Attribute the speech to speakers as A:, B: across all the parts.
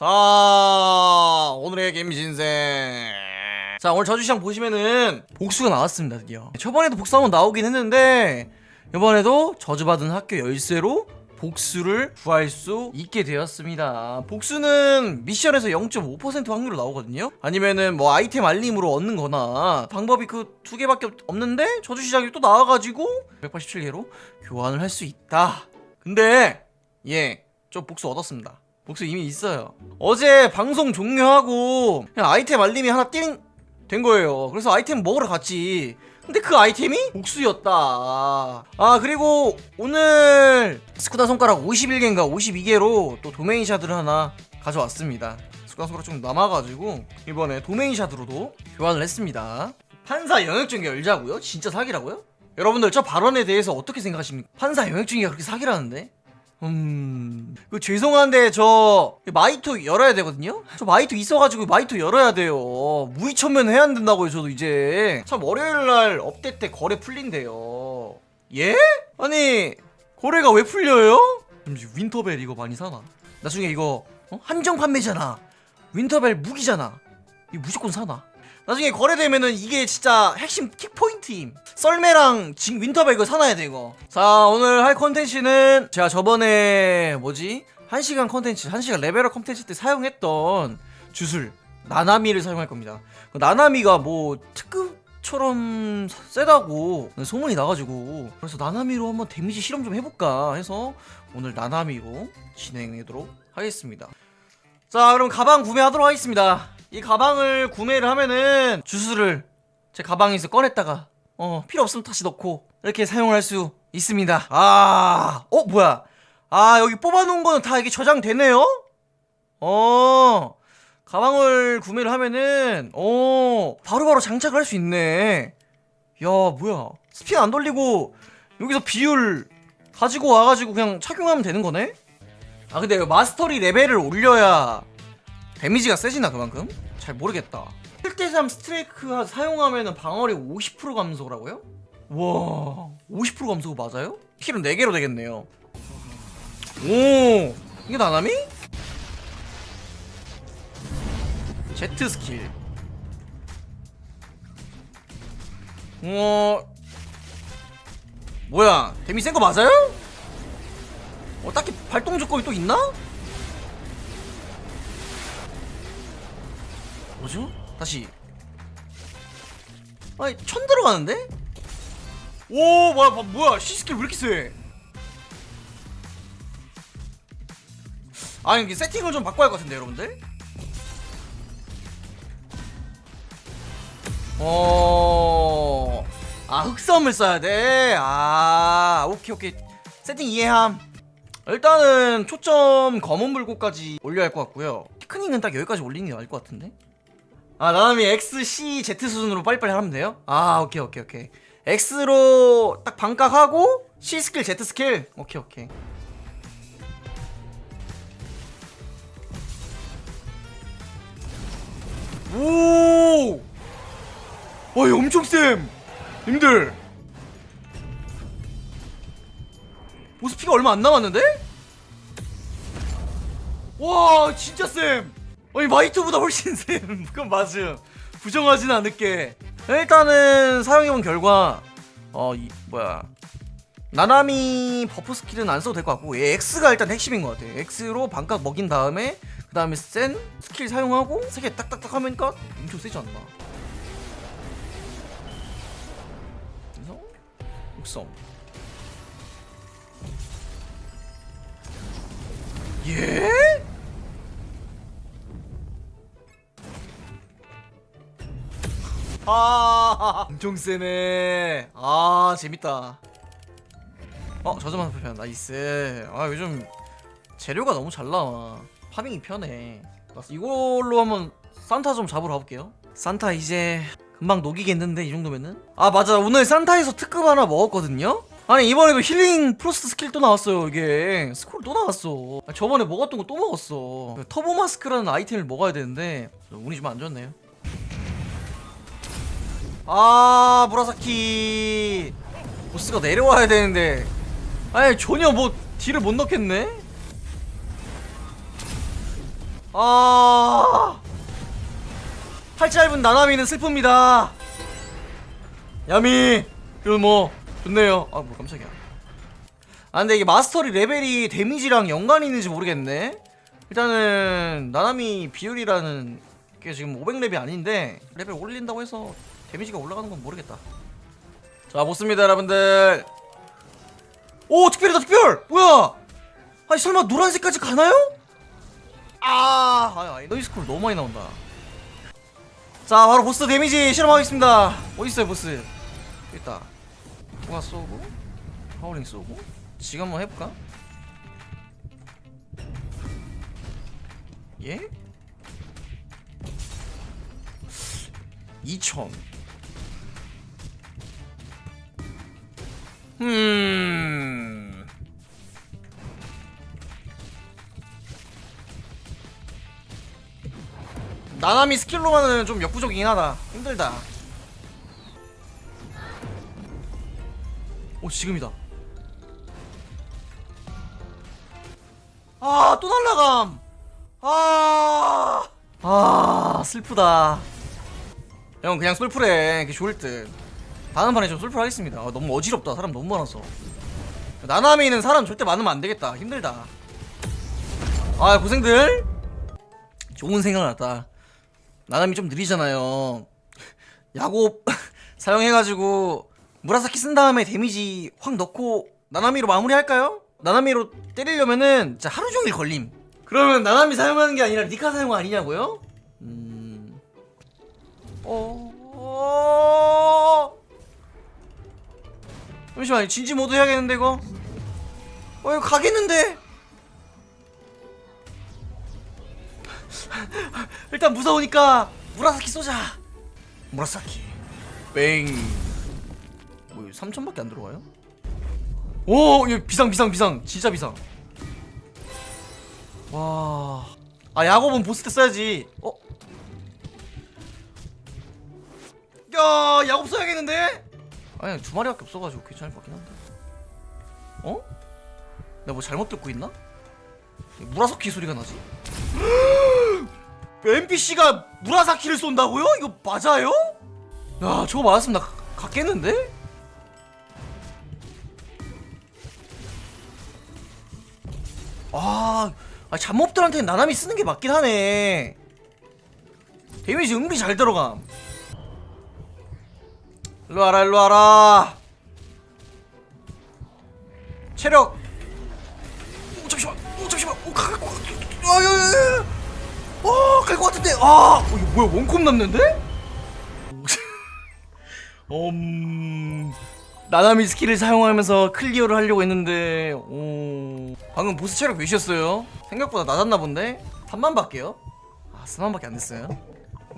A: 자 오늘의 김신생. 자 오늘 저주시장 보시면은 복수가 나왔습니다 드디어. 저번에도 복수 한번 나오긴 했는데 이번에도 저주받은 학교 열쇠로 복수를 구할 수 있게 되었습니다. 복수는 미션에서 0.5% 확률로 나오거든요? 아니면은 뭐 아이템 알림으로 얻는 거나 방법이 그 두 개밖에 없- 없는데 저주시장이 또 나와 가지고 187개로 교환을 할 수 있다. 근데 예좀 복수 얻었습니다 복수 이미 있어요. 어제 방송 종료하고 그냥 아이템 알림이 하나 띵 된 거예요. 그래서 아이템 먹으러 갔지. 근데 그 아이템이 복수였다. 아 그리고 오늘 스쿠다 손가락 51개인가 52개로 또 도메인 샤드를 하나 가져왔습니다. 스쿠다 손가락 좀 남아가지고 이번에 도메인 샤드로도 교환을 했습니다. 판사 영역전개 열자고요? 진짜 사기라고요? 여러분들 저 발언에 대해서 어떻게 생각하십니까? 판사 영역전개가 그렇게 사기라는데? 음... 그 죄송한데 저 마이토 열어야 되거든요? 저 마이토 있어가지고 마이토 열어야 돼요 무의천면 해야 된다고요 저도 이제 참 월요일 날 업데이트 때 거래 풀린대요 예? 아니 거래가 왜 풀려요? 잠시 윈터벨 이거 많이 사나? 나중에 이거 어? 한정 판매잖아 윈터벨 무기잖아 이거 무조건 사나? 나중에 거래되면은 이게 진짜 핵심 킥포인트임. 썰매랑 징 이거 사놔야 돼 이거. 자 오늘 할 컨텐츠는 제가 저번에 뭐지? 1시간 컨텐츠 1시간 레벨업 컨텐츠 때 사용했던 주술 나나미를 사용할 겁니다. 그 나나미가 뭐 특급처럼 세다고 소문이 나가지고 그래서 나나미로 한번 데미지 실험 좀 해볼까 해서 오늘 나나미로 진행하도록 하겠습니다. 자 그럼 가방 구매하도록 하겠습니다 이 가방을 구매를 하면은 주스를 제 가방에서 꺼냈다가 어 필요 없으면 다시 넣고 이렇게 사용을 할수 있습니다. 아 어 뭐야? 아 여기 뽑아놓은 거는 다 이게 저장되네요? 어 가방을 구매를 하면은 어 바로바로 장착을 할 수 있네. 야 뭐야? 스피드 안 돌리고 여기서 비율 가지고 와가지고 그냥 착용하면 되는 거네? 아 근데 마스터리 레벨을 올려야 데미지가 세지나 그만큼? 잘 모르겠다 7대3 스트레이크 사용하면 방어력 50% 감소라고요? 와, 50% 감소 맞아요? 킬은 4개로 되겠네요. 오, 이게 나나미? 제트 스킬. 어, 뭐야, 데미 센 거 맞아요? 어, 딱히 발동 조건이 또 있나? 뭐죠? 다시. 아니, 천 들어가는데? 오 뭐야 뭐, 뭐야 시스킬 왜 이렇게 세 아니 세팅을 좀 바꿔야 할 것 같은데 여러분들 어... 아 흑섬을 써야 돼? 아 오케이 오케이 세팅 이해함 일단은 초점 검은 불꽃까지 올려야 할 것 같고요 피크닝은 딱 여기까지 올리는 게 나을 것 같은데 아 나남이 X, C, Z 수준으로 빨리빨리 하면 돼요? 아 오케이 오케이 오케이 X로 딱 반각하고 C 스킬, Z 스킬 오케이 오케이 오! 와, 얘 엄청 쌤! 님들! 보스 피가 얼마 안 남았는데? 와, 진짜 쌤! 아니, 마이트보다 훨씬 쌤! 그건 맞음. 부정하진 않을게. 일단은 사용해본 결과, 어, 이, 뭐야. 나나미 버프 스킬은 안 써도 될 것 같고, 얘 X가 일단 핵심인 것 같아. X로 반각 먹인 다음에, 그 다음에 센 스킬 사용하고, 세 개 딱딱딱 하니까 엄청 세지 않나. 그래서, 육성. 예? 아, 엄청 세네. 아, 재밌다. 어, 저점만 불편. 나이스. 아, 요즘 재료가 너무 잘 나와. 파밍이 편해. 이걸로 한번 산타 좀 잡으러 가볼게요. 산타 이제 금방 녹이겠는데 이 정도면은? 아, 맞아. 오늘 산타에서 특급 하나 먹었거든요. 아니 이번에도 힐링 프로스트 스킬 또 나왔어요 이게 스콜 또 나왔어 아, 저번에 먹었던 거 또 먹었어 터보 마스크라는 아이템을 먹어야 되는데 운이 좀 안 좋네요 아 무라사키 보스가 내려와야 되는데 아니 전혀 뭐 딜을 못 넣겠네 아. 팔 짧은 나나미는 슬픕니다. 야미. 그뭐 좋네요. 아, 뭐 깜짝이야. 아, 근데 이게 마스터리 레벨이 데미지랑 연관이 있는지 모르겠네. 일단은 나나미 비율이라는 게 지금 500렙이 아닌데 레벨 올린다고 해서 데미지가 올라가는 건 모르겠다. 자, 보습니다, 여러분들. 오, 특별이다, 특별! 뭐야? 아니, 설마 노란색까지 가나요? 아, 아, 너희 스쿨 너무 많이 나온다. 자, 바로 보스 데미지 실험하겠습니다. 어딨어요, 보스? 있다. 통화 쏘고, 파워링 쏘고, 지금 한번 해볼까? 예? 2000. 음. 나나미 스킬로만은 좀 역부족이긴 하다. 힘들다. 오 지금이다. 아 또 날라감. 아. 아 슬프다. 형 그냥 솔플해. 그게 좋을 듯. 다음 판에 좀 솔플하겠습니다. 아, 너무 어지럽다. 사람 너무 많아서. 나나미는 사람 절대 많으면 안 되겠다. 힘들다. 아 고생들. 좋은 생각 났다. 나나미 좀 느리잖아요. 야곱 사용해가지고 무라사키 쓴 다음에 데미지 확 넣고 나나미로 마무리할까요? 나나미로 때리려면은 진짜 하루 종일 걸림. 그러면 나나미 사용하는 게 아니라 니카 사용 아니냐고요? 음. 어. 어... 잠시만 진지 모드 해야겠는데 이거? 어 이거 가겠는데? 일단 무서우니까 무라사키 쏘자. 무라사키. 뱅. 뭐 3천밖에 안 들어가요? 오, 이거 비상 비상 비상. 진짜 비상. 와. 아, 야곱은 보스 때 써야지. 어? 야, 야곱 써야겠는데? 아니, 두 마리밖에 없어가지고 괜찮을 것 같긴 한데. 어? 내가 뭐 잘못 듣고 있나? 무라사키 소리가 나지? NPC가 무라사키를 쏜다고요? 이거 맞아요? 야 저거 맞았으면 나 가- 갔겠는데? 아, 아 잡몹들한테는 나나미 쓰는 게 맞긴 하네 데미지 은근히 잘 들어감 일로 와라 일로 와라. 체력. 오 잠시만. 오 잠시만. 오갈것 아야야야 어갈것 같은데. 아 어, 이거 뭐야? 원콤 남는데? 음 나나미 스킬을 사용하면서 클리어를 하려고 했는데 오. 방금 보스 체력 몇이었어요? 생각보다 낮았나 본데? 3만 밖에요? 아 4만밖에 안 됐어요?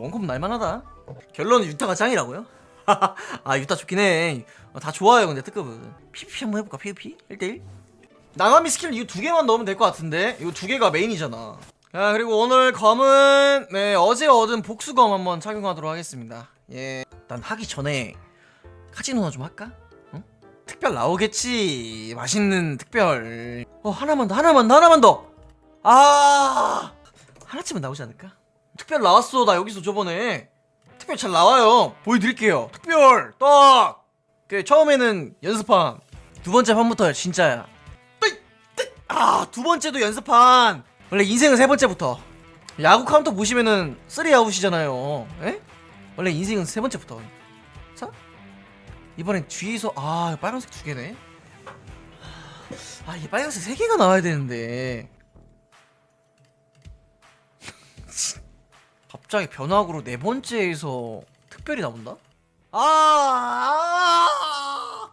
A: 원콤 날만하다. 결론은 유타가 짱이라고요? 아 유타 좋긴 해 다 좋아요 근데 특급은. PVP 한번 해볼까 PVP? 1대1? 나나미 스킬 이거 두 개만 넣으면 될 것 같은데? 이거 두 개가 메인이잖아. 자 그리고 오늘 검은 네 어제 얻은 복수검 한번 착용하도록 하겠습니다. 예. 일단 하기 전에 카지노나 좀 할까? 응? 특별 나오겠지. 맛있는 특별. 어 하나만 더 하나만 더 하나만 더 아! 하나쯤은 나오지 않을까? 특별 나왔어. 나 여기서 저번에 특별 잘 나와요. 보여드릴게요. 특별 딱그 처음에는 연습판 두 번째 판부터 진짜야 아두 번째도 연습판 원래 인생은 세 번째부터. 야구 카운터 보시면은 쓰리 아웃이잖아요. 에? 원래 인생은 세 번째부터. 자 이번엔 뒤에서 아 빨간색 두 개네. 아 이 빨간색 세 개가 나와야 되는데 갑자기 변화구로 네 번째에서 특별히 나온다? 아, 아~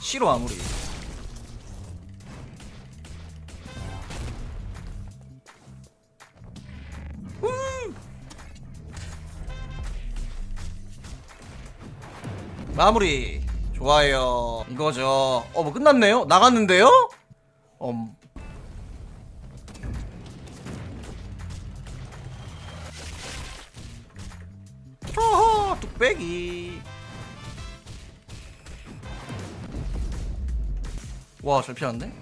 A: 싫어 아무리. 음. 마무리. 좋아요. 이거죠. 어 뭐 끝났네요? 나갔는데요? 음 와 잘 피하는데?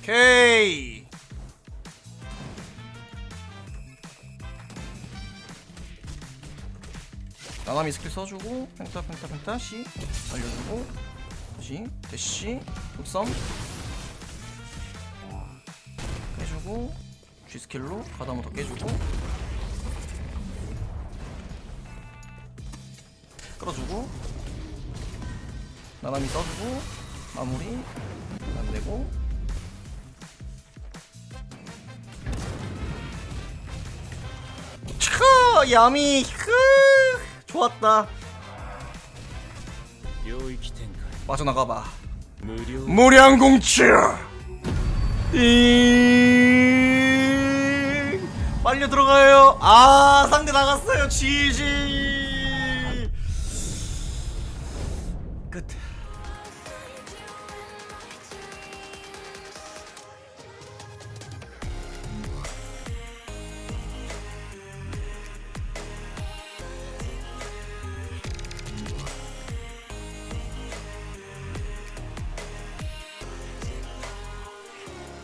A: 오케이. 나나미 스킬 써주고 펜타 펜타 펜타 C. 알려주고 C 대시 흑섬. 깨주고 G 스킬로 가다모 더 깨주고 끌어주고 나나미 써주고 마무리. 안되고. 차! 야미! 흐! 좋았다. 빠져나가봐. 무량공치 이 빨려 들어가요. 아 상대 나갔어요. 지지. fakat